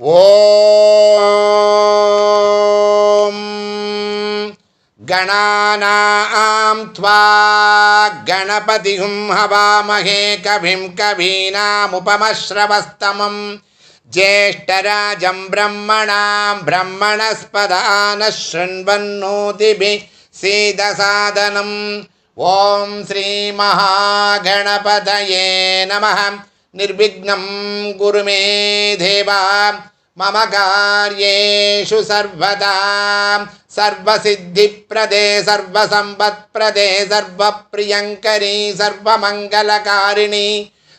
ॐ गणानां त्वा गणपतिं हवामहे कविं कवीनामुपमश्रवस्तमं ज्येष्ठराजं ब्रह्मणां ब्रह्मणस्पदानः शृण्वन्नोतिभिः सीदसादनम् ॐ श्रीमहागणपतये नमः निर्विघ्नं गुरु मे देवा मम कार्येषु सर्वदा सर्वसिद्धिप्रदे सर्वसम्पत्प्रदे सर्वप्रियङ्करी सर्वमङ्गलकारिणी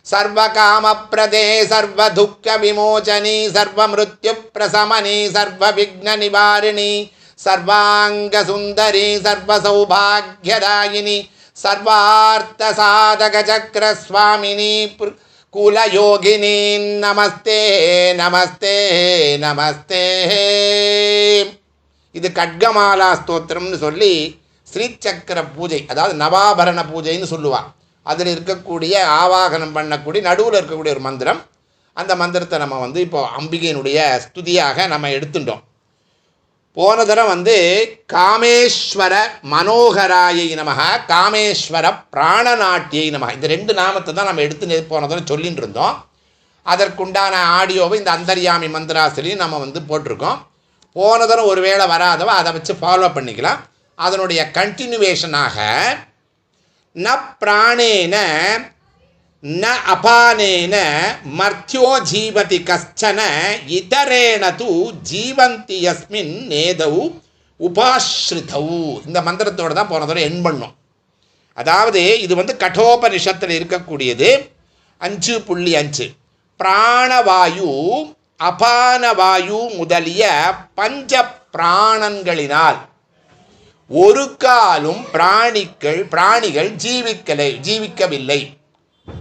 सर्वकामप्रदे सर्वदुःखविमोचनी सर्वमृत्युप्रशमनी सर्वविघ्ननिवारिणी सर्वाङ्गसुन्दरी सर्वसौभाग्यदायिनी सर्वार्थसाधकचक्रस्वामिनी पृ- குலயோகினி நமஸ்தே நமஸ்தே நமஸ்தே இது கட்கமாலா ஸ்தோத்திரம்னு சொல்லி ஸ்ரீசக்கர பூஜை அதாவது நவாபரண பூஜைன்னு சொல்லுவாள் அதில் இருக்கக்கூடிய ஆவாகனம் பண்ணக்கூடிய நடுவில் இருக்கக்கூடிய ஒரு மந்திரம். அந்த மந்திரத்தை நம்ம வந்து இப்போ அம்பிகையினுடைய ஸ்துதியாக நம்ம எடுத்துட்டோம். போன தரம் வந்து காமேஸ்வர மனோகராயை நமக காமேஸ்வர பிராணநாட்டியை நமக. இந்த ரெண்டு நாமத்தை தான் நம்ம எடுத்து போன தரம் சொல்லின்னு இருந்தோம். அதற்குண்டான ஆடியோவை இந்த அந்தர்யாமி மந்திராசிரியும் நம்ம வந்து போட்டிருக்கோம். போன தரம் ஒருவேளை வராதவ அதை வச்சு ஃபாலோ பண்ணிக்கலாம். அதனுடைய கண்டினியூவேஷனாக ந பிராணேன ந அபானேன மர்த்தியோ ஜீவதி கஷ்டன இதரேன தூ ஜீவந்தி யஸ்மின் நேதௌ உபாஸ்ரிதௌ இந்த மந்திரத்தோடு தான் போன தடவை எண் பண்ணோம். அதாவது இது வந்து கடோபனிஷத்தில் இருக்கக்கூடியது அஞ்சு புள்ளி அஞ்சு. பிராணவாயு அபானவாயு முதலிய பஞ்ச பிராணங்களினால் ஒரு காலும் பிராணிகள் பிராணிகள் ஜீவிக்கலை ஜீவிக்கவில்லை.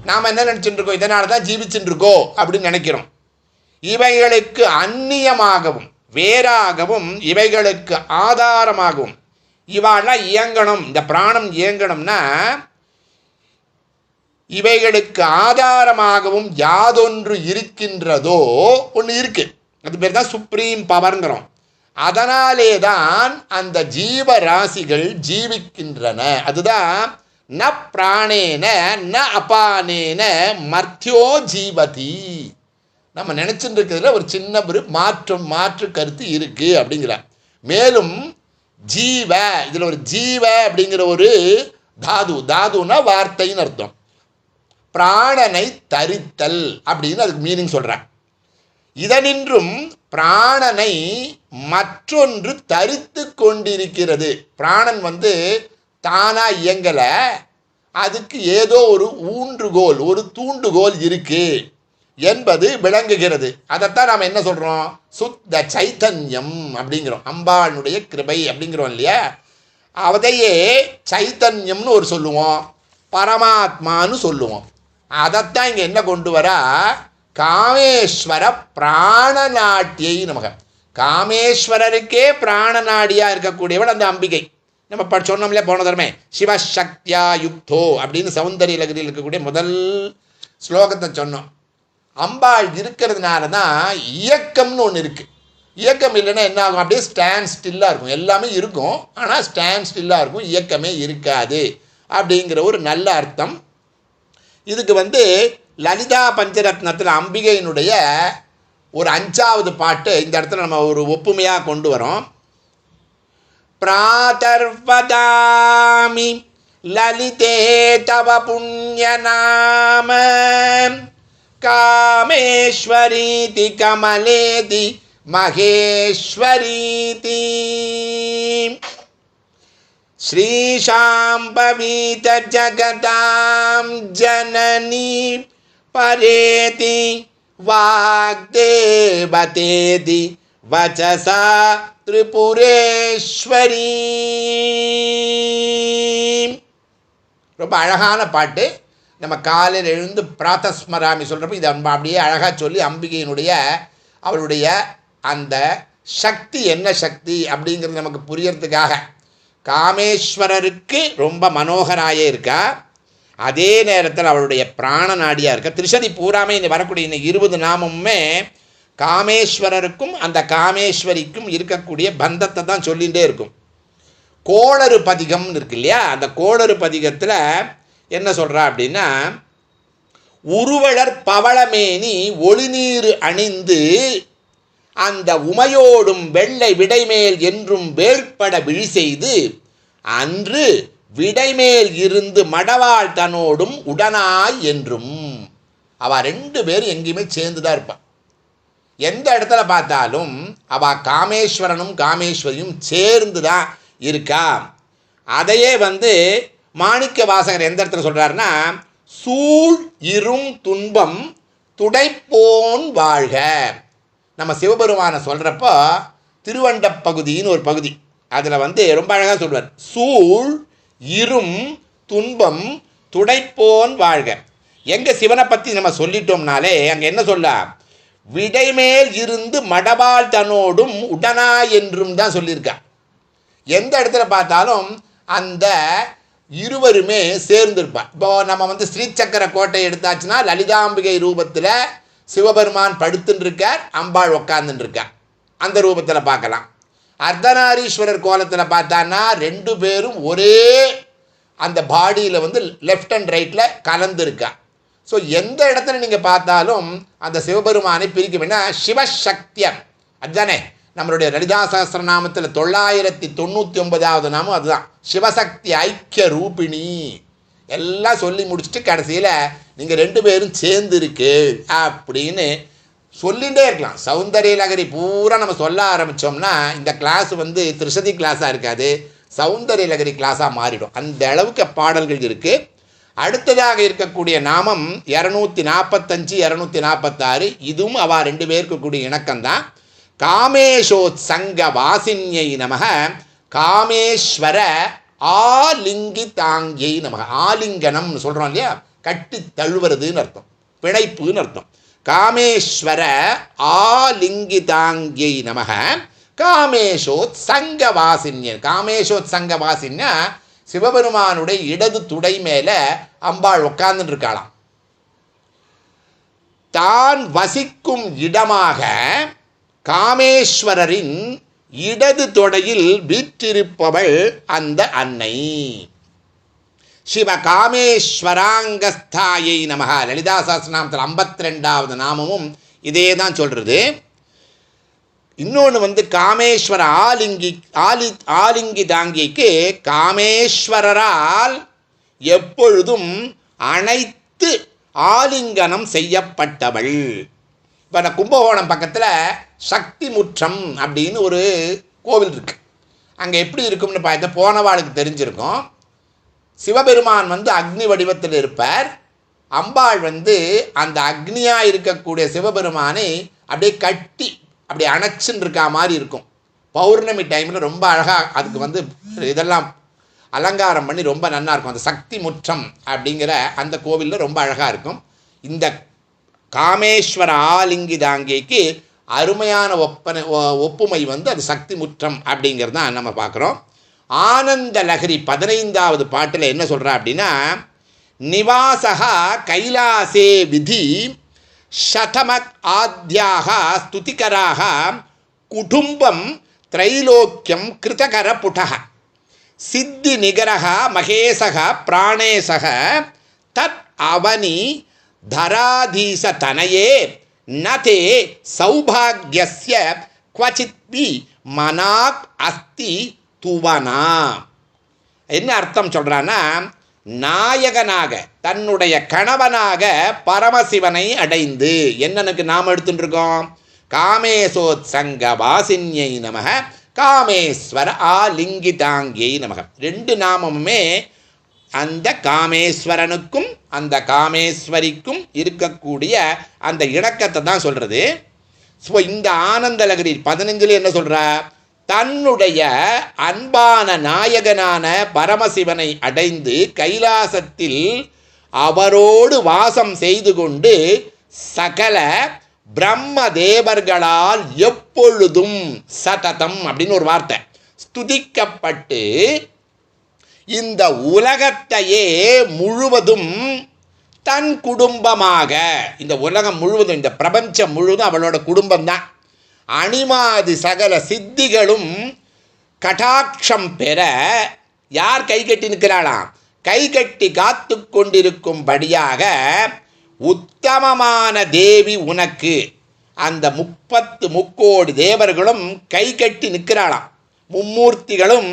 நாம் என்ன நினச்சிட்டு இருக்கோம் இதனால தான் ஜீவிச்சுட்டு இருக்கோ அப்படின்னு நினைக்கிறோம். இவைகளுக்கு அந்நியமாகவும் வேறாகவும் இவைகளுக்கு ஆதாரமாகவும் இவாளெல்லாம் இயங்கணும். இந்த பிராணம் இயங்கணும்னா இவைகளுக்கு ஆதாரமாகவும் யாதொன்று இருக்கின்றதோ ஒன்று இருக்கு. அது பேர் தான் சுப்ரீம் பவர்ங்கிறோம் அதனாலே தான் அந்த ஜீவராசிகள் ஜீவிக்கின்றன. அதுதான் ந பிராணேன ந அபானேன மர்த்தியோ ஜீவதி. நம்ம நினச்சிட்டு இருக்கிறதுல ஒரு சின்ன ஒரு மாற்றம் மாற்று கருத்து இருக்குது அப்படிங்கிறார். மேலும் ஜீவ இதில் ஒரு ஜீவ அப்படிங்கிற ஒரு தாது தாதுனா வார்த்தைன்னு அர்த்தம். பிராணனை தரித்தல் அப்படின்னு அதுக்கு மீனிங் சொல்கிறேன் இதனின்றும் பிராணனை மற்றொன்று தரித்து கொண்டிருக்கிறது. பிராணன் வந்து தானாக இயங்கலை. அதுக்கு ஏதோ ஒரு ஊன்றுகோல் ஒரு தூண்டுகோல் இருக்கு என்பது விளங்குகிறது. அதைத்தான் நாம் என்ன சொல்கிறோம் சுத்த சைத்தன்யம் அப்படிங்கிறோம். அம்பாளுடைய கிருபை அப்படிங்கிறோம் இல்லையா? அதையே சைத்தன்யம்னு ஒரு சொல்லுவோம். பரமாத்மான்னு சொல்லுவோம். அதைத்தான் இங்கே என்ன கொண்டு வரா? காமேஸ்வர பிராணநாட்டியை நமக. காமேஸ்வரருக்கே பிராணநாடியாக இருக்கக்கூடியவள் அந்த அம்பிகை. நம்ம ப சொன்னோம்ல போன தரமே சிவசக்தியா யுக்தோ அப்படின்னு சௌந்தரிய லகரியில் இருக்கக்கூடிய முதல் ஸ்லோகத்தை சொன்னோம். அம்பாள் இருக்கிறதுனால தான் இயக்கம்னு ஒன்று இருக்குது இயக்கம் இல்லைன்னா என்ன ஆகும்? அப்படியே ஸ்டாண்ட் ஸ்டில்லாக இருக்கும். எல்லாமே இருக்கும். ஆனால் ஸ்டாண்ட் ஸ்டில்லாக இருக்கும். இயக்கமே இருக்காது அப்படிங்கிற ஒரு நல்ல அர்த்தம். இதுக்கு வந்து லலிதா பஞ்சரத்னத்தில் அம்பிகையினுடைய ஒரு அஞ்சாவது பாட்டு இந்த இடத்துல நம்ம ஒரு ஒப்புமையாக கொண்டு வரோம். प्रातर्वदामि ललिते तव पुण्यनाम। कामेश्वरीति कमलेति महेश्वरीति। श्रीशाम्बीतजगतां जननी परेति वाग्देवतेति வச்சசா திரிபுரேஸ்வரி. ரொம்ப அழகான பாட்டு. நம்ம காலையில் எழுந்து பிராத்தஸ்மராமி சொல்கிறப்ப இதை அப்படியே அழகாக சொல்லி அம்பிகையினுடைய அவளுடைய அந்த சக்தி என்ன சக்தி அப்படிங்கிறது நமக்கு புரியறதுக்காக. காமேஸ்வரருக்கு ரொம்ப மனோகராயே இருக்கா. அதே நேரத்தில் அவளுடைய பிராண நாடியாக இருக்கா. திருச்சதி பூராமே இன்னைக்கு வரக்கூடிய இன்னைக்கு இருபது நாமமுமே காமேஸ்வரருக்கும் அந்த காமேஸ்வரிக்கும் இருக்கக்கூடிய பந்தத்தை தான் சொல்லிகிட்டே இருக்கும். கோளறு பதிகம்னு இருக்கு இல்லையா? அந்த கோளறு பதிகத்தில் என்ன சொல்கிறா அப்படின்னா உருவழர் பவளமேனி ஒளிநீர் அணிந்து அந்த உமையோடும் வெள்ளை விடைமேல் என்றும் வேள்பட விழி செய்து அன்று விடைமேல் இருந்து மடவாள் தன்னோடும் உடனாய் என்றும். அவ ரெண்டு பேரும் எங்கேயுமே சேர்ந்து தான் இருப்பாள் எந்த இடத்துல பார்த்தாலும் அவள் காமேஸ்வரனும் காமேஸ்வரியும் சேர்ந்து தான் இருக்கா? அதையே வந்து மாணிக்க வாசகர் எந்த இடத்துல சொல்கிறாருன்னா சூழ் இரும் துன்பம் துடைப்போன் வாழ்க. நம்ம சிவபெருமானை சொல்கிறப்போ திருவண்ட பகுதின்னு ஒரு பகுதி. அதில் வந்து ரொம்ப அழகாக சொல்வார் சூழ் இரும் துன்பம் துடைப்போன் வாழ்க. எங்கே சிவனை பற்றி நம்ம சொல்லிட்டோம்னாலே அங்கே என்ன சொல்ல? விடைமேல் இருந்து மடபால் தனோடும் உடனா என்றும் தான் சொல்லியிருக்கா. எந்த இடத்துல பார்த்தாலும் அந்த இருவருமே சேர்ந்திருப்பார் இப்போ நம்ம வந்து ஸ்ரீசக்கர கோட்டை எடுத்தாச்சுன்னா லலிதாம்பிகை ரூபத்தில் சிவபெருமான் படுத்துட்டுருக்கார் அம்பாள் உக்காந்துட்டுருக்கார் அந்த ரூபத்தில் பார்க்கலாம். அர்த்தநாரீஸ்வரர் கோலத்தில் பார்த்தான்னா ரெண்டு பேரும் ஒரே அந்த பாடியில் வந்து லெஃப்ட் அண்ட் ரைட்டில் கலந்துருக்கா. ஸோ எந்த இடத்துல நீங்கள் பார்த்தாலும் அந்த சிவபெருமானை பிரிக்க வேண்டாம் சிவசக்தியம். அதுதானே? நம்மளுடைய லலிதா சகஸ்திரநாமத்தில் தொள்ளாயிரத்தி தொண்ணூற்றி ஒன்பதாவது நாமம் அதுதான். சிவசக்தி ஐக்கிய ரூபிணி. எல்லாம் சொல்லி முடிச்சுட்டு கடைசியில் நீங்கள் ரெண்டு பேரும் சேர்ந்து இருக்கு அப்படின்னு சொல்லிகிட்டே இருக்கலாம். சௌந்தரிய நகரி பூரா நம்ம சொல்ல ஆரம்பித்தோம்னா இந்த கிளாஸ் வந்து திருஷதி கிளாஸாக இருக்காது. சௌந்தரிய நகரி கிளாஸாக மாறிடும். அந்த அளவுக்கு பாடல்கள் இருக்குது அடுத்ததாக இருக்கக்கூடிய நாமம் இரநூத்தி நாற்பத்தஞ்சு இரநூத்தி நாற்பத்தாறு இதுவும் அவள் ரெண்டு பேருக்கு கூடிய இணக்கம்தான். காமேஷோத் சங்க வாசின்யை நமக காமேஸ்வர ஆலிங்கி தாங்கியை நமக. ஆலிங்கனம்னு சொல்கிறோம் இல்லையா? கட்டி தழுவுறதுன்னு அர்த்தம். பிணைப்புன்னு அர்த்தம். காமேஸ்வர ஆலிங்கி தாங்கியை நமக காமேஷோத் சங்க வாசின்யன் காமேஷோத் சங்க வாசின்னா சிவபெருமானுடைய இடது துடை மேலே அம்பாள் உட்கார்ந்துட்டு இருக்காளாம் தான் வசிக்கும் இடமாக காமேஸ்வரரின் இடது தொடையில் வீற்றிருப்பவள் அந்த அன்னை. சிவ காமேஸ்வராங்கஸ்தாயை நமக லலிதா சாஸ்திரநாமத்தில் ஐம்பத்தி ரெண்டாவது நாமமும் இதே தான் சொல்கிறது இன்னொன்று வந்து காமேஸ்வர ஆலிங்கி ஆலி ஆலிங்கி தாங்கிக்கு காமேஸ்வரரால் எப்பொழுதும் அனைத்து ஆலிங்கனம் செய்யப்பட்டவள். இப்போ நான் கும்பகோணம் பக்கத்தில் சக்தி முற்றம் அப்படின்னு ஒரு கோவில் இருக்கு. அங்கே எப்படி இருக்கும்னு பார்த்தா போனவாளுக்கு தெரிஞ்சிருக்கும். சிவபெருமான் வந்து அக்னி வடிவத்தில் இருப்பார். அம்பாள் வந்து அந்த அக்னியாக இருக்கக்கூடிய சிவபெருமானை அப்படியே கட்டி அப்படி அணைச்சுன்னு இருக்கா மாதிரி இருக்கும். பௌர்ணமி டைமில் ரொம்ப அழகாக அதுக்கு வந்து இதெல்லாம் அலங்காரம் பண்ணி ரொம்ப நல்லா இருக்கும். அந்த சக்தி முற்றம் அப்படிங்கிற அந்த கோவிலில் ரொம்ப அழகாக இருக்கும். இந்த காமேஸ்வர ஆலிங்கிதாங்கிக்கு அருமையான ஒப்பனை ஒ- ஒப்புமை வந்து அது சக்தி முற்றம் அப்படிங்கிறது தான் நம்ம பார்க்குறோம். ஆனந்த லகரி பதினைந்தாவது பாட்டில் என்ன சொல்கிறா அப்படின்னா நிவாசகா கைலாசே விதி சதமக் ஆத்யாக ஸ்துதிகராக குடும்பம் திரைலோக்கியம் கிருதகர புடக சித்தி நிகரக மகேசக பிராணேசக தத் அவனி தராதீச தனையே நதே சௌபாகியஸ்ய குவச்சித்பி மனாக் அஸ்தி துவனா என்ன அர்த்தம் சொல்கிறான்னா நாயகனாக தன்னுடைய கணவனாக பரமசிவனை அடைந்து என்னனுக்கு நாம் எடுத்துட்டு இருக்கோம் காமேசோத் சங்க வாசின்யை நமக காமேஸ்வர ஆலிங்கிதாங்கியை நமக. ரெண்டு நாமமுமே அந்த காமேஸ்வரனுக்கும் அந்த காமேஸ்வரிக்கும் இருக்கக்கூடிய அந்த இணக்கத்தை தான் சொல்றது. ஸோ இந்த ஆனந்த லகரி பதினஞ்சுல என்ன சொல்றா? தன்னுடைய அன்பான நாயகனான பரமசிவனை அடைந்து கைலாசத்தில் அவரோடு வாசம் செய்து கொண்டு சகல பிரம்ம தேவர்களால் எப்பொழுதும் சததம் அப்படின்னு ஒரு வார்த்தை. ஸ்துதிக்கப்பட்டு இந்த உலகத்தையே முழுவதும் தன் குடும்பமாக இந்த உலகம் முழுவதும் இந்த பிரபஞ்சம் முழுவதும் அவளோட குடும்பம்தான். அணிமாதி சகல சித்திகளும் கடாட்சம் பெற யார் கை கட்டி நிற்கிறாளாம்? கை கட்டி காத்து கொண்டிருக்கும்படியாக உத்தமமான தேவி உனக்கு. அந்த முப்பத்து முக்கோடி தேவர்களும் கை கட்டி நிற்கிறாளாம். மும்மூர்த்திகளும்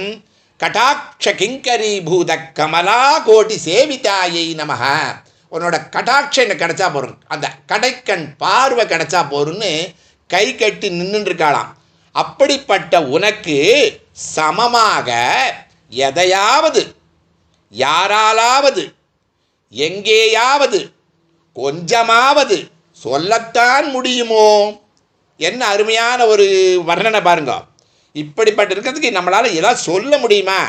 கடாட்ச கிங்கரி பூத கமலா கோட்டி சேவிதாயை நமக. உன்னோட கடாட்சம் எனக்கு கிடச்சா போகிறோம் அந்த கடைக்கண் பார்வை கிடச்சா போகிறோன்னு கை கட்டி நின்றுருக்காளாம் இருக்காளாம் அப்படிப்பட்ட உனக்கு சமமாக எதையாவது யாராலாவது எங்கேயாவது கொஞ்சமாவது சொல்லத்தான் முடியுமோ? என்ன அருமையான ஒரு வர்ணனை பாருங்க. இப்படிப்பட்ட இருக்கிறதுக்கு நம்மளால் எதாவது சொல்ல முடியுமா?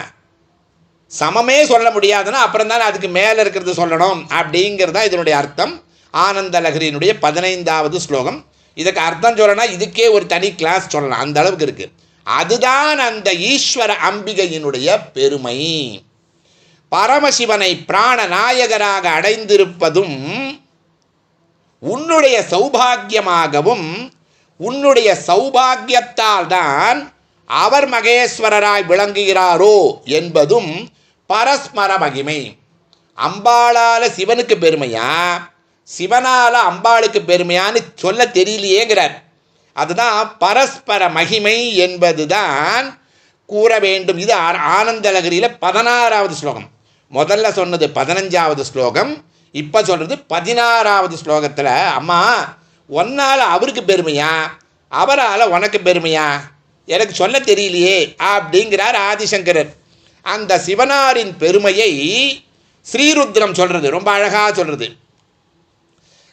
சமமே சொல்ல முடியாதுன்னா அப்புறம் தானே அதுக்கு மேலே இருக்கிறது சொல்லணும் அப்படிங்கிறது தான் இதனுடைய அர்த்தம். ஆனந்த லஹரியினுடைய பதினைந்தாவது ஸ்லோகம். இதுக்கு அர்த்தம் சொல்லணும்னா இதுக்கே ஒரு தனி கிளாஸ் சொல்லலாம். அந்த அளவுக்கு இருக்குது அதுதான் அந்த ஈஸ்வர அம்பிகையினுடைய பெருமை. பரமசிவனை பிராண நாயகராக அடைந்திருப்பதும் உன்னுடைய சௌபாகியமாகவும் உன்னுடைய சௌபாகியத்தால் தான் அவர் மகேஸ்வரராய் விளங்குகிறாரோ என்பதும் பரஸ்மர மகிமை. அம்பாளால சிவனுக்கு பெருமையா? சிவனால அம்பாளுக்கு பெருமையான்னு சொல்ல தெரியலையேங்கிறார். அதுதான் பரஸ்பர மகிமை என்பதுதான் கூற வேண்டும். இது ஆ- ஆனந்தலகரியில் பதினாறாவது ஸ்லோகம். முதல்ல சொன்னது பதினஞ்சாவது ஸ்லோகம் இப்போ சொல்கிறது பதினாறாவது ஸ்லோகத்தில் அம்மா ஒன்னால் அவருக்கு பெருமையா? அவரால் உனக்கு பெருமையா? எனக்கு சொல்ல தெரியலையே அப்படிங்கிறார் ஆதிசங்கரர். அந்த சிவனாரின் பெருமையை ஸ்ரீருத்ரம் சொல்கிறது ரொம்ப அழகாக சொல்கிறது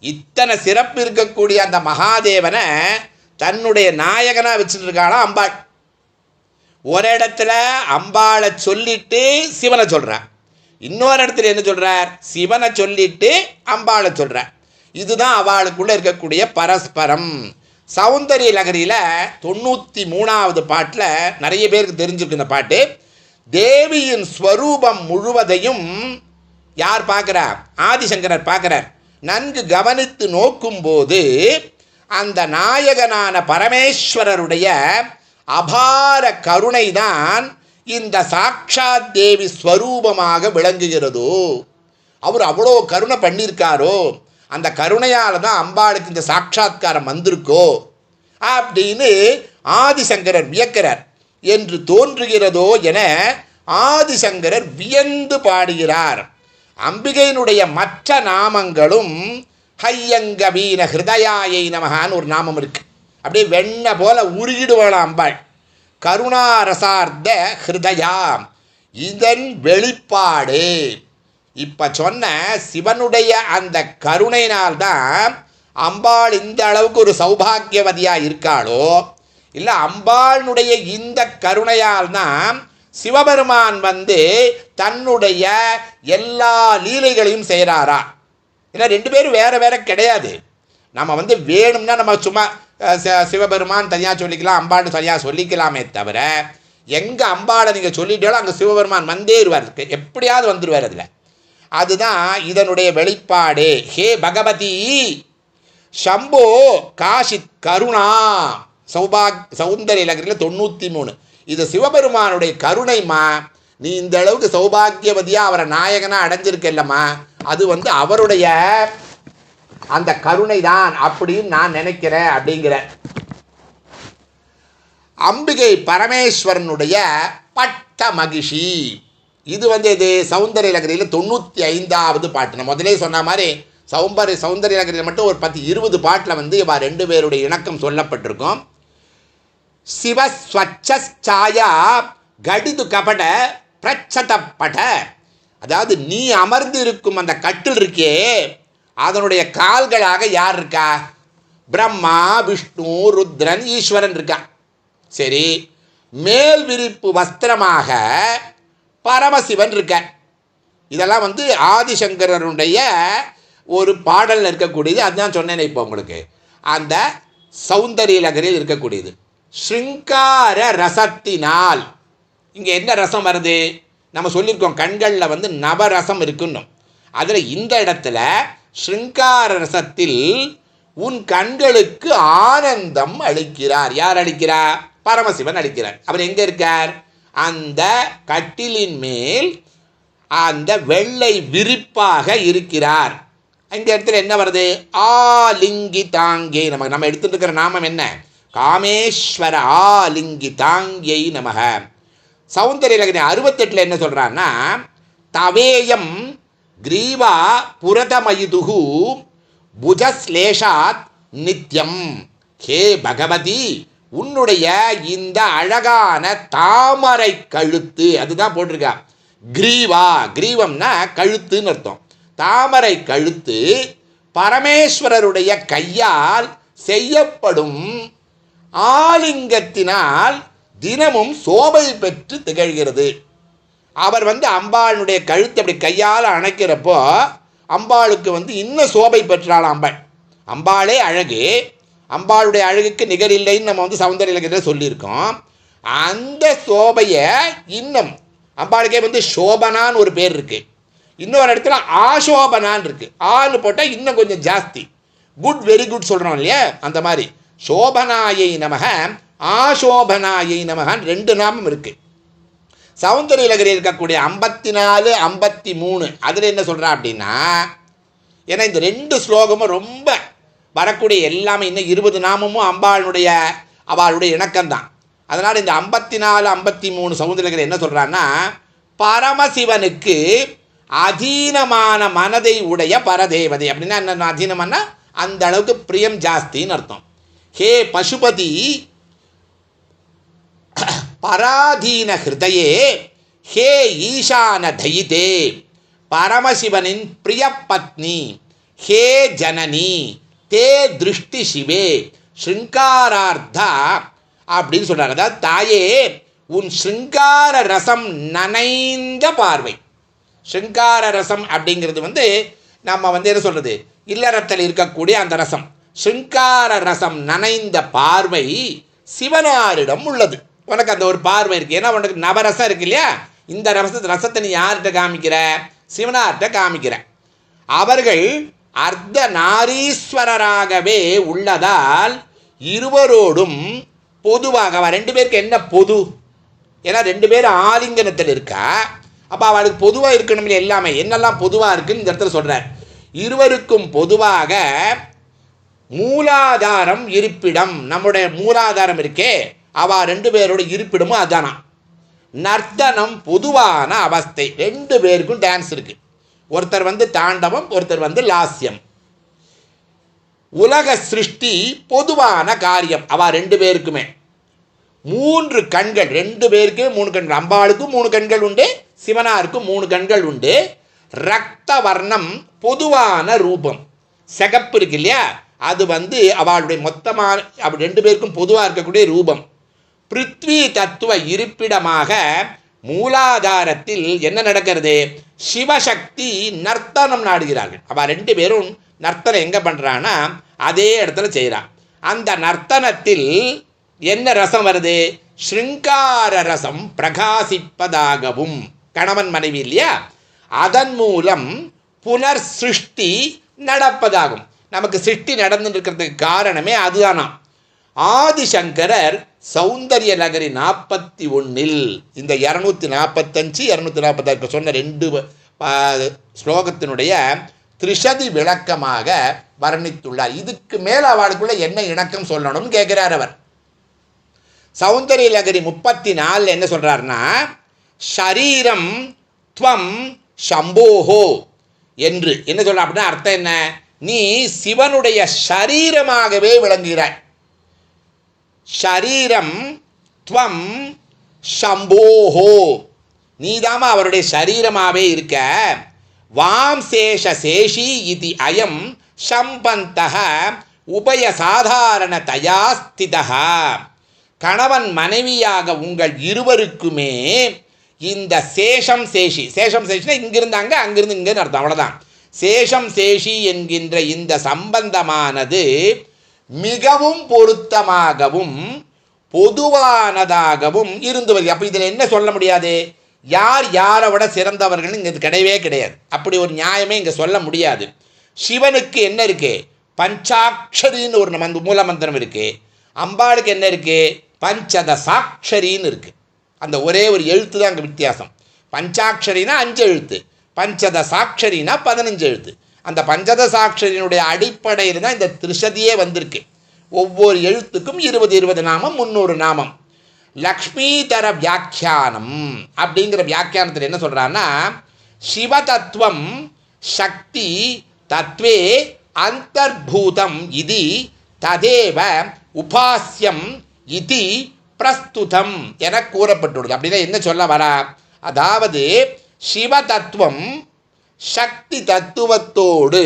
இத்தனை சிறப்பு இருக்கக்கூடிய அந்த மகாதேவனை தன்னுடைய நாயகனாக வச்சுட்டு இருக்காளாம் அம்பாள். ஒரு இடத்துல அம்பாளை சொல்லிட்டு சிவனை சொல்கிறார் இன்னொரு இடத்துல என்ன சொல்கிறார் சிவனை சொல்லிட்டு அம்பாளை சொல்கிறார் இதுதான் அவளுக்குள்ளே இருக்கக்கூடிய பரஸ்பரம். சௌந்தரிய நகரியில் தொண்ணூற்றி மூணாவது பாட்டில் நிறைய பேருக்கு தெரிஞ்சிருக்கு இந்த பாட்டு. தேவியின் ஸ்வரூபம் முழுவதையும் யார் பார்க்குறார்? ஆதிசங்கரர் பார்க்குறார். நன்கு கவனித்து நோக்கும்போது அந்த நாயகனான பரமேஸ்வரருடைய அபார கருணை தான் இந்த சாக்ஷாத் தேவி ஸ்வரூபமாக விளங்குகிறதோ. அவர் அவ்வளோ கருணை பண்ணியிருக்காரோ. அந்த கருணையால் தான் அம்பாளுக்கு இந்த சாட்சாத்காரம் வந்திருக்கோ. அப்படின்னு ஆதிசங்கரர் வியக்கிறார். என்று தோன்றுகிறதோ என ஆதிசங்கரர் வியந்து பாடுகிறார். அம்பிகையினுடைய மற்ற நாமங்களும் ஹையங்கவீன ஹிருதயாயை நமகான்னு ஒரு நாமம் இருக்கு. அப்படியே வெண்ணை போல உருகிடுவாளாம் அம்பாள். கருணாரசார்த்த ஹிருதயாம் இதன் வெளிப்பாடு. இப்போ சொன்ன சிவனுடைய அந்த கருணையினால்தான் அம்பாள் இந்த அளவுக்கு ஒரு சௌபாகியவதியாக இருக்காளோ? இல்லை அம்பாளுடைய இந்த கருணையால் தான் சிவபெருமான் வந்து தன்னுடைய எல்லா லீலைகளையும் செய்கிறாரா? ஏன்னா ரெண்டு பேரும் வேறு வேறு கிடையாது. நம்ம வந்து வேணும்னா நம்ம சும்மா சிவபெருமான் தனியாக சொல்லிக்கலாம் அம்பாள்னு தனியாக சொல்லிக்கலாமே தவிர எங்கே அம்பாளை நீங்கள் சொல்லிட்டாலும் அங்கே சிவபெருமான் வந்தேருவார் எப்படியாவது வந்துடுவார் அதில். அதுதான் இதனுடைய வெளிப்பாடு. ஹே பகவதி! சம்போ காஷித் கருணா! சௌபாக் சௌந்தரிய நகரில் தொண்ணூற்றி மூணு. இது சிவபெருமானுடைய கருணைமா நீ இந்த அளவுக்கு சௌபாகியவதியாக அவரை நாயகனாக அடைஞ்சிருக்கல்லம்மா. அது வந்து அவருடைய அந்த கருணை தான் அப்படின்னு நான் நினைக்கிறேன் அப்படிங்கிற. அம்பிகை பரமேஸ்வரனுடைய பட்ட மகிஷி இது வந்து இது சௌந்தரிய லகரியில் தொண்ணூற்றி ஐந்தாவது பாட்டு. நான் முதலே சொன்ன மாதிரி சௌம்பர் சௌந்தரிய நகரில் மட்டும் ஒரு பத்து இருபது பாட்டில் வந்து இவா ரெண்டு பேருடைய இணக்கம் சொல்லப்பட்டிருக்கும். சிவஸ்வச்சாயா கடிது கபட பிரச்சதப்பட. அதாவது நீ அமர்ந்து இருக்கும் அந்த கட்டில் இருக்கே அதனுடைய கால்களாக யார் இருக்கா? பிரம்மா விஷ்ணு ருத்ரன் ஈஸ்வரன் இருக்கான் சரி மேல் விரிப்பு வஸ்திரமாக பரமசிவன் இருக்க. இதெல்லாம் வந்து ஆதிசங்கரனுடைய ஒரு பாடலில் இருக்கக்கூடியது. அதுதான் சொன்னேனே இப்போ உங்களுக்கு. அந்த சௌந்தரிய நகரில் இருக்கக்கூடியது. ஸ்ருங்கார ரசத்தினால் இங்கே என்ன ரசம் வருது? நம்ம சொல்லியிருக்கோம் கண்களில் வந்து நவரசம் இருக்குன்னு அதில் இந்த இடத்துல ஸ்ருங்கார ரசத்தில் உன் கண்களுக்கு ஆனந்தம் அளிக்கிறார். யார் அளிக்கிறார்? பரமசிவன் அளிக்கிறார். அவர் எங்கே இருக்கார்? அந்த கட்டிலின் மேல் அந்த வெள்ளை விரிப்பாக இருக்கிறார். இந்த இடத்துல என்ன வருது? ஆலிங்கி தாங்கே நமக்கு நம்ம எடுத்துட்டு இருக்கிற நாமம் என்ன? காமேஸ்வர ஆலிங்கி தாங்கை நமக. சௌந்தரிய லகனி அறுபத்தெட்டில் என்ன சொல்கிறான்னா தவேயம் கிரீவா புரதமயுதுகு புஜஸ்லேஷாத் நித்யம். ஹே பகவதி உன்னுடைய இந்த அழகான தாமரை கழுத்து அதுதான் போட்டிருக்கா. கிரீவா கிரீவம்னா கழுத்துன்னு அர்த்தம். தாமரை கழுத்து பரமேஸ்வரருடைய கையால் செய்யப்படும் ஆலிங்கத்தினால் தினமும் சோபை பெற்று திகழ்கிறது. அவர் வந்து அம்பாளுடைய கழுத்தை அப்படி கையால் அணைக்கிறப்போ அம்பாளுக்கு வந்து இன்னும் சோபை பெற்றாள் அம்பாள் அம்பாளே அழகு. அம்பாளுடைய அழகுக்கு நிகரில்லைன்னு நம்ம வந்து சௌந்தரிய இலக்கியத்தில் சொல்லியிருக்கோம். அந்த சோபையை இன்னும் அம்பாளுக்கே வந்து சோபனான்னு ஒரு பேர் இருக்குது இன்னொரு இடத்துல ஆசோபனான் இருக்கு. ஆன்னு போட்டால் இன்னும் கொஞ்சம் ஜாஸ்தி. குட் வெரி குட் சொல்கிறோம் இல்லையா? அந்த மாதிரி. சோபனாயை நமக ஆசோபனாயை நமகான் ரெண்டு நாமம் இருக்கு. சௌந்தரிய நகரில் இருக்கக்கூடிய ஐம்பத்தி நாலு ஐம்பத்தி மூணு அதில் என்ன சொல்கிறான் அப்படின்னா ஏன்னா இந்த ரெண்டு ஸ்லோகமும் ரொம்ப வரக்கூடிய எல்லாமே இன்னும் இருபது நாமமும் அம்பாளுடைய அவளுடைய இணக்கம்தான். அதனால் இந்த ஐம்பத்தி நாலு ஐம்பத்தி மூணு சௌந்தரகர் என்ன சொல்கிறான்னா பரமசிவனுக்கு அதீனமான மனதை உடைய பரதேவதை. அப்படின்னா என்ன அதீனமானா அந்த அளவுக்கு பிரியம் ஜாஸ்தின்னு அர்த்தம். ஹே பசுபதி பராதீன ஹிருதயே ஹே ஈசான தயிதே பரமசிவனின் பிரிய பத்னி ஹே ஜனனி தே திருஷ்டி சிவே ஸ்ருங்காரார்த்தா அப்படின்னு சொல்கிறார் அதாவது தாயே உன் ஸ்ருங்கார ரசம் நனைந்த பார்வை. ஸ்ருங்கார ரசம் அப்படிங்கிறது வந்து நம்ம வந்து என்ன சொல்கிறது இல்லறத்தில் இருக்கக்கூடிய அந்த ரசம். ஸ்ருங்கார ரசம் நனைந்த பார்வை சிவனாரிடம் உள்ளது. உனக்கு அந்த ஒரு பார்வை இருக்கு. ஏன்னா உனக்கு நவரசம் இருக்கு இல்லையா? இந்த ரசத்து ரசத்தை நீ யார்கிட்ட காமிக்கிற? சிவனார்கிட்ட காமிக்கிற. அவர்கள் அர்த்த நாரீஸ்வரராகவே உள்ளதால் இருவரோடும் பொதுவாக அவள் ரெண்டு பேருக்கு என்ன பொது? ஏன்னா ரெண்டு பேரும் ஆலிங்கனத்தில் இருக்கா? அப்போ அவளுக்கு பொதுவாக இருக்கணும் எல்லாமே. என்னெல்லாம் பொதுவாக இருக்குன்னு இந்த இடத்துல சொல்கிறார் இருவருக்கும் பொதுவாக மூலாதாரம் இருப்பிடம். நம்முடைய மூலாதாரம் இருக்கே. அவள் ரெண்டு பேரோட இருப்பிடமும் அதானா? நர்த்தனம் பொதுவான அவஸ்தை. ரெண்டு பேருக்கும் டான்ஸ் இருக்கு. ஒருத்தர் வந்து தாண்டவம் ஒருத்தர் வந்து லாஸ்யம். உலக சிருஷ்டி பொதுவான காரியம். அவ ரெண்டு பேருக்குமே. மூன்று கண்கள். ரெண்டு பேருக்கு மூணு கண்கள். அம்பாளுக்கும் மூணு கண்கள் உண்டு சிவனாருக்கும் மூணு கண்கள் உண்டு. ரக்த வர்ணம் பொதுவான ரூபம். சிகப்பு இருக்கு இல்லையா? அது வந்து அவளுடைய மொத்தமான அவள் ரெண்டு பேருக்கும் பொதுவாக இருக்கக்கூடிய ரூபம். பிருத்வி தத்துவ இருப்பிடமாக மூலாதாரத்தில் என்ன நடக்கிறது? சிவசக்தி நர்த்தனம் நாடுகிறார்கள். அவள் ரெண்டு பேரும் நர்த்தனம் எங்கே பண்ணுறான்னா அதே இடத்துல செய்கிறான் அந்த நர்த்தனத்தில் என்ன ரசம் வருது? ஸ்ருங்கார ரசம் பிரகாசிப்பதாகவும். கணவன் மனைவி இல்லையா? அதன் மூலம் புனர் சிருஷ்டி நடப்பதாகும். நமக்கு சிருஷ்டி நடந்துட்டு இருக்கிறதுக்கு காரணமே அதுதானாம். ஆதிசங்கரர் சௌந்தரிய நகரி நாற்பத்தி ஒன்றில் இந்த இரநூத்தி நாற்பத்தஞ்சு இரநூத்தி நாற்பத்தாறு சொன்ன ரெண்டு ஸ்லோகத்தினுடைய திரிஷதி விளக்கமாக வர்ணித்துள்ளார். இதுக்கு மேல் அவளுக்குள்ள என்ன இணக்கம் சொல்லணும்னு கேட்கிறார் அவர். சௌந்தரிய நகரி முப்பத்தி நாலில் என்ன சொல்கிறாருன்னா ஷரீரம் துவம் சம்போஹோ என்று. என்ன சொல்ல அப்படின்னா அர்த்தம் என்ன? நீ சிவனுடைய ஷரீரமாகவே விளங்குகிறாய். ஷரீரம் துவம் ஷம்போஹோ. நீதாமா அவருடைய சரீரமாகவே இருக்க. வாம் சேஷ சேஷி இது அயம் சம்பந்தः உபய சாதாரண தயாஸ்திதா கணவன் மனைவியாக உங்கள் இருவருக்குமே இந்த சேஷம் சேஷி சேஷம் சேஷினா இங்கிருந்து அங்கே அங்கிருந்து இங்கே அர்த்தம் அவ்வளோதான் சேஷம் சேஷி என்கின்ற இந்த சம்பந்தமானது மிகவும் பொருத்தமாகவும் பொதுவானதாகவும் இருந்து வருது அப்போ இதில் என்ன சொல்ல முடியாது? யார் யாரை விட சிறந்தவர்கள் இங்கே கிடையவே கிடையாது. அப்படி ஒரு நியாயமே இங்கே சொல்ல முடியாது. சிவனுக்கு என்ன இருக்கு? பஞ்சாட்சரின்னு ஒரு மந்த மூலமந்திரம் இருக்குது அம்பாளுக்கு என்ன இருக்குது பஞ்சத சாட்சரின்னு இருக்குது அந்த ஒரே ஒரு எழுத்து தான் அங்கே வித்தியாசம். பஞ்சாட்சரினா அஞ்சு எழுத்து பஞ்சத சாட்சரினா பதினஞ்சு எழுத்து அந்த பஞ்சதசாட்சரியனுடைய அடிப்படையில் தான் இந்த திருஷதியே வந்திருக்கு. ஒவ்வொரு எழுத்துக்கும் இருபது இருபது நாமம் முந்நூறு நாமம். லக்ஷ்மீதர வியாக்கியானம் அப்படிங்கிற வியாக்கியானத்தில் என்ன சொல்கிறான்னா சிவதத்துவம் சக்தி தத்வே அந்தர்பூதம் இது ததேவ உபாசியம் இது பிரஸ்துதம் என கூறப்பட்டுள்ளது. அப்படின்னா என்ன சொல்ல வரா? அதாவது சிவ தத்துவம் சக்தி தத்துவத்தோடு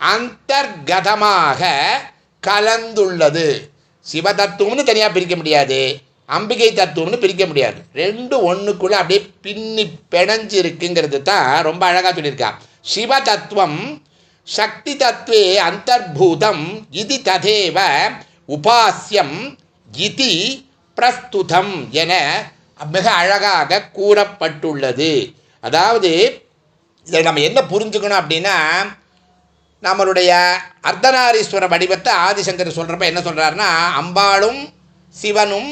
அந்தர்கதமாக கலந்துள்ளது. சிவ தத்துவம்னு தனியாக பிரிக்க முடியாது. அம்பிகை தத்துவம்னு பிரிக்க முடியாது. ரெண்டு ஒன்றுக்குள்ளே அப்படியே பின்னி பிணைஞ்சு இருக்குங்கிறது தான் ரொம்ப அழகாக சொல்லியிருக்கா. சிவ தத்துவம் சக்தி தத்துவே அந்தர்பூதம் இது ததேவ உபாசியம் இது பிரஸ்துதம் என மிக அழகாக கூறப்பட்டுள்ளது. அதாவது இதை நம்ம என்ன புரிஞ்சுக்கணும் அப்படின்னா நம்மளுடைய அர்த்தநாரீஸ்வர வடிவத்தை ஆதிசங்கர் சொல்கிறப்ப என்ன சொல்கிறாருன்னா அம்பாளும் சிவனும்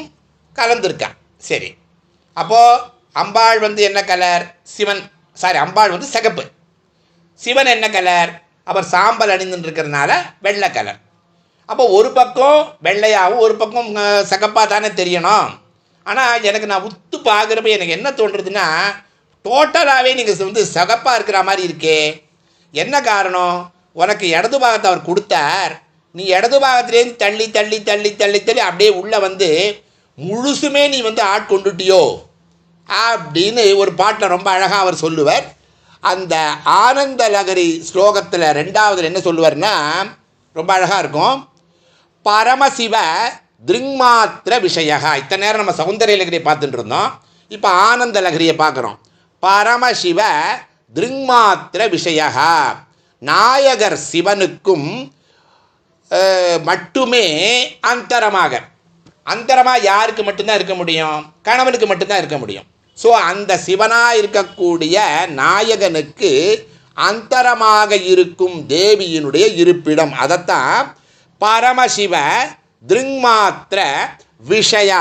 கலந்துருக்கான் சரி. அப்போது அம்பாள் வந்து என்ன கலர்? சிவன். சாரி அம்பாள் வந்து சிகப்பு. சிவன் என்ன கலர்? அவர் சாம்பல் அணிந்துருக்கிறதுனால வெள்ளை கலர். அப்போ ஒரு பக்கம் வெள்ளையாகவும் ஒரு பக்கம் சகப்பாக தானே தெரியணும். ஆனால் எனக்கு நான் உத்து பார்க்குறப்ப எனக்கு என்ன தோன்றுறதுன்னா டோட்டலாகவே நீங்கள் வந்து சகப்பாக இருக்கிற மாதிரி இருக்கே. என்ன காரணம்? உனக்கு இடது பாகத்தை அவர் கொடுத்தார். நீ இடது பாகத்துலேருந்து தள்ளி தள்ளி தள்ளி தள்ளி தள்ளி அப்படியே உள்ளே வந்து முழுசுமே நீ வந்து ஆட்கொண்டுட்டியோ அப்படின்னு ஒரு பாட்டில் ரொம்ப அழகாக அவர் சொல்லுவார். அந்த ஆனந்த லகரி ஸ்லோகத்தில் ரெண்டாவதுல என்ன சொல்லுவார்னா ரொம்ப அழகாக இருக்கும். பரமசிவ திருங்மாத்திர விஷயா இத்தனை நேரம் நம்ம சௌந்தரிய லகரியை பார்த்துட்டு இருந்தோம். இப்போ ஆனந்த லகரியை பார்க்குறோம். பரமசிவ திருங்மாத்திர விஷயா நாயகர் சிவனுக்கும் மட்டுமே அந்தரமாக. அந்தரமாக யாருக்கு மட்டும்தான் இருக்க முடியும்? கணவனுக்கு மட்டும்தான் இருக்க முடியும். ஸோ அந்த சிவனாக இருக்கக்கூடிய நாயகனுக்கு அந்தரமாக இருக்கும் தேவியினுடைய இருப்பிடம். அதைத்தான் பரமசிவ திருங்மாத்திர விஷயா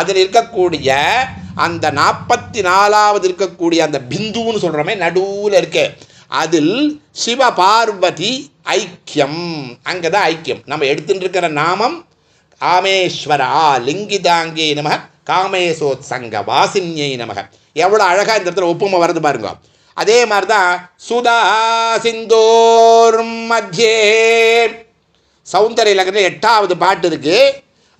அதில் இருக்கக்கூடிய அந்த நாற்பத்தி நாலாவது இருக்கக்கூடிய அந்த பிந்துன்னு சொல்கிறோமே நடுவில் இருக்கு. அதில் சிவ பார்வதி ஐக்கியம். அங்கே தான் ஐக்கியம். நம்ம எடுத்துட்டு இருக்கிற நாமம் காமேஸ்வரா லிங்கிதாங்கே நமக காமேசோத் சங்க வாசின்யை நமக. எவ்வளோ அழகாக இந்த இடத்துல ஒப்புமை வருது பாருங்க. அதே மாதிரி தான் சுதா சிந்தோர் மத்தியே. சௌந்தரிய லகத்தில் எட்டாவது பாட்டு இருக்கு.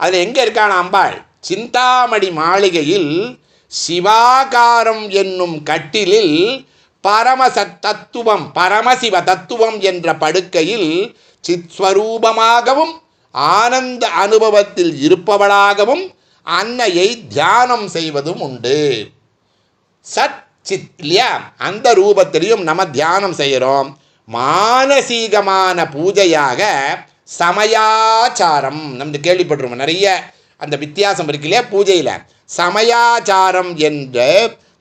அதில் எங்கே இருக்கான அம்பாள்? சிந்தாமணி மாளிகையில் சிவாகாரம் என்னும் கட்டிலில் பரமச தத்துவம் பரமசிவ தத்துவம் என்ற படுக்கையில் சித்ஸ்வரூபமாகவும் ஆனந்த அனுபவத்தில் இருப்பவளாகவும் அன்னையை தியானம் செய்வதும் உண்டு. சத் சித் இல்லையா? அந்த ரூபத்திலையும் நம்ம தியானம் செய்கிறோம். மானசீகமான பூஜையாக சமயாச்சாரம். நம்ம கேள்விப்பட்டிருக்கோம். நிறைய அந்த வித்தியாசம் இருக்கு இல்லையா? பூஜையில். சமயாச்சாரம் என்ற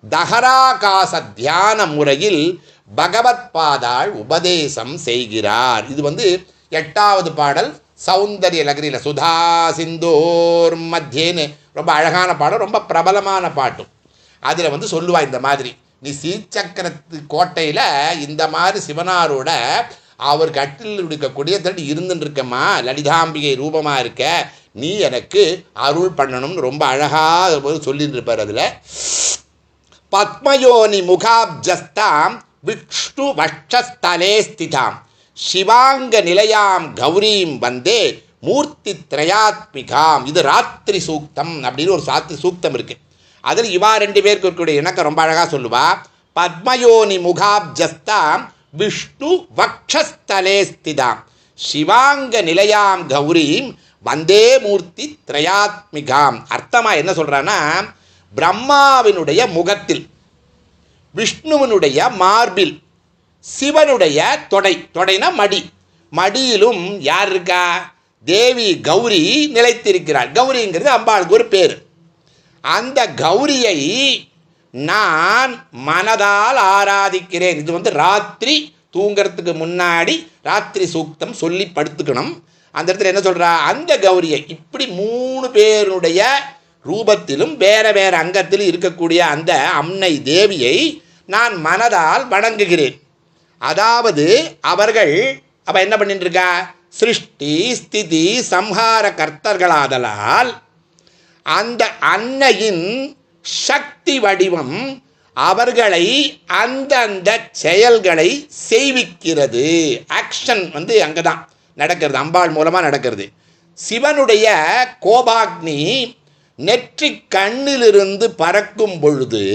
தகராகாச தியான முறையில் பகவத் பாதாள் உபதேசம் செய்கிறார். இது வந்து எட்டாவது பாடல் சௌந்தரிய லகரியில் சுதா சிந்தோர் மத்தியேன்னு ரொம்ப அழகான பாடம் ரொம்ப பிரபலமான பாட்டும் அதில் வந்து சொல்லுவா இந்த மாதிரி நீ சீச்சக்கரத்து கோட்டையில் இந்த மாதிரி சிவனாரோட அவர் கட்டில் இருக்கக்கூடிய தட்டு இருந்துட்டு இருக்கம்மா லலிதாம்பிகை ரூபமாக இருக்க நீ எனக்கு அருள் பண்ணணும்னு ரொம்ப அழகாக சொல்லிட்டு இருப்பார் அதில். பத்மயோனி முகாப்ஜஸ்தாம் விஷ்ணு வட்சஸ்தலே ஸ்திதாம். சிவாங்க நிலையாம் கௌரீம் வந்தே மூர்த்தி திரையாத்மிகாம். இது ராத்திரி சூக்தம் அப்படின்னு ஒரு சாத்திரி சூக்தம் இருக்குது அதில் இவா ரெண்டு பேருக்கு இருக்கக்கூடிய இணக்கம் ரொம்ப அழகாக சொல்லுவா. பத்மயோனி முகாப்ஜஸ்தாம் விஷ்ணு வக்ஷஸ்தலே ஸ்திதாம். சிவாங்க நிலையாம் கௌரீம் வந்தே மூர்த்தி திரையாத்மிகாம். அர்த்தமாக என்ன சொல்கிறான்னா பிரம்மாவினுடைய முகத்தில் விஷ்ணுவனுடைய மார்பில் சிவனுடைய தொடை தொடைனா மடி. மடியிலும் யார் இருக்கா? தேவி கௌரி நிலைத்திருக்கிறாள். கௌரிங்கிறது அம்பாளுக்கு ஒரு பேர். அந்த கௌரியை நான் மனதால் ஆராதிக்கிறேன். இது வந்து ராத்திரி தூங்கிறதுக்கு முன்னாடி ராத்திரி சூக்தம் சொல்லி படுத்துக்கணும். அந்த இடத்துல என்ன சொல்கிறா அந்த கௌரியை. இப்படி மூணு பேருடைய ரூபத்திலும் வேற வேற அங்கத்திலும் இருக்கக்கூடிய அந்த அன்னை தேவியை நான் மனதால் வணங்குகிறேன். அதாவது அவர்கள் அவள் என்ன பண்ணிட்டுருக்கா சிருஷ்டி ஸ்திதி சம்ஹார கர்த்தர்களாதலால் அந்த அன்னையின் சக்தி வடிவம் அவர்களை அந்தந்த செயல்களை செய்விக்கிறது. ஆக்ஷன் வந்து அங்கே தான் நடக்கிறது அம்பாள் மூலமாக நடக்கிறது. சிவனுடைய கோபாக்னி நெற்றி கண்ணிலிருந்து பறக்கும் பொழுது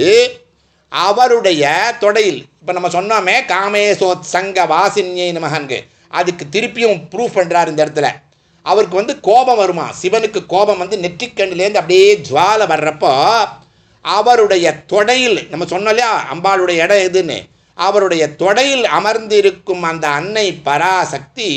அவருடைய தொடையில் இப்போ நம்ம சொன்னோமே காமேசோத் சங்க வாசின்யை நமகன்கு அதுக்கு திருப்பியும் ப்ரூஃப் பண்ணுறார் இந்த இடத்துல. அவருக்கு வந்து கோபம் வருமா? சிவனுக்கு கோபம் வந்து நெற்றிக்கண்ணிலேருந்து அப்படியே ஜுவாலை வர்றப்போ அவருடைய தொடையில் நம்ம சொன்னோம் இல்லையா அம்பாளுடைய இடம் எதுன்னு? அவருடைய தொடையில் அமர்ந்திருக்கும் அந்த அன்னை பராசக்தி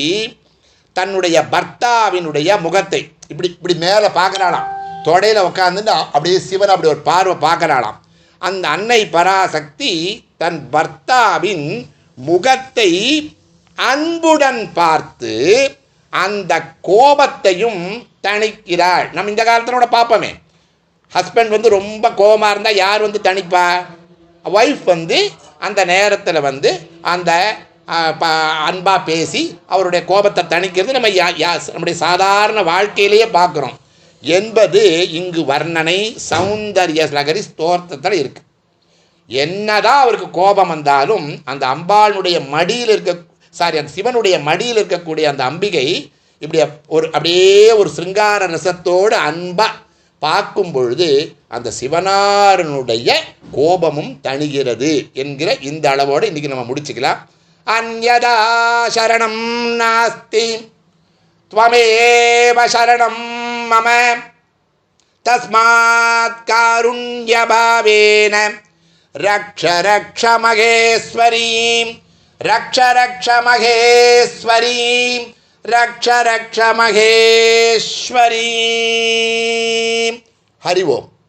தன்னுடைய பர்த்தாவினுடைய முகத்தை இப்படி இப்படி மேலே பார்க்குறாளாம். தொடையில் உட்காந்துட்டு அப்படியே சிவன் அப்படி ஒரு பார்வை பார்க்குறாளாம். அந்த அன்னை பராசக்தி தன் பர்த்தாவின் முகத்தை அன்புடன் பார்த்து அந்த கோபத்தையும் தணிக்கிறாள். நம்ம இந்த காலத்தினோட கூட பார்ப்போமே ஹஸ்பண்ட் வந்து ரொம்ப கோபமாக இருந்தால் யார் வந்து தணிப்பா? ஒய்ஃப் வந்து அந்த நேரத்தில் வந்து அந்த அன்பாக பேசி அவருடைய கோபத்தை தணிக்கிறது நம்ம யா யா நம்முடைய சாதாரண வாழ்க்கையிலேயே பார்க்குறோம். என்பது இங்கு வர்ணனை சௌந்தரிய நகரி ஸ்தோர்த்தத்தில் இருக்கு. என்னதான் அவருக்கு கோபம் வந்தாலும் அந்த அம்பாளுடைய மடியில் இருக்க சாரி அந்த சிவனுடைய மடியில் இருக்கக்கூடிய அந்த அம்பிகை இப்படி ஒரு அப்படியே ஒரு சிருங்கார ரசத்தோடு அன்பாக பார்க்கும் பொழுது அந்த சிவனாரனுடைய கோபமும் தணிகிறது என்கிற இந்த அளவோடு இன்னைக்கு நம்ம முடிச்சுக்கலாம் அந்யதா சரணம் நாஸ்தி त्वमेव शरणं मम तस्मात् कारुण्यभावेन रक्ष रक्ष महेश्वरीं रक्ष रक्ष महेश्वरीं रक्ष रक्ष महेश्वरी। हरि ओम्।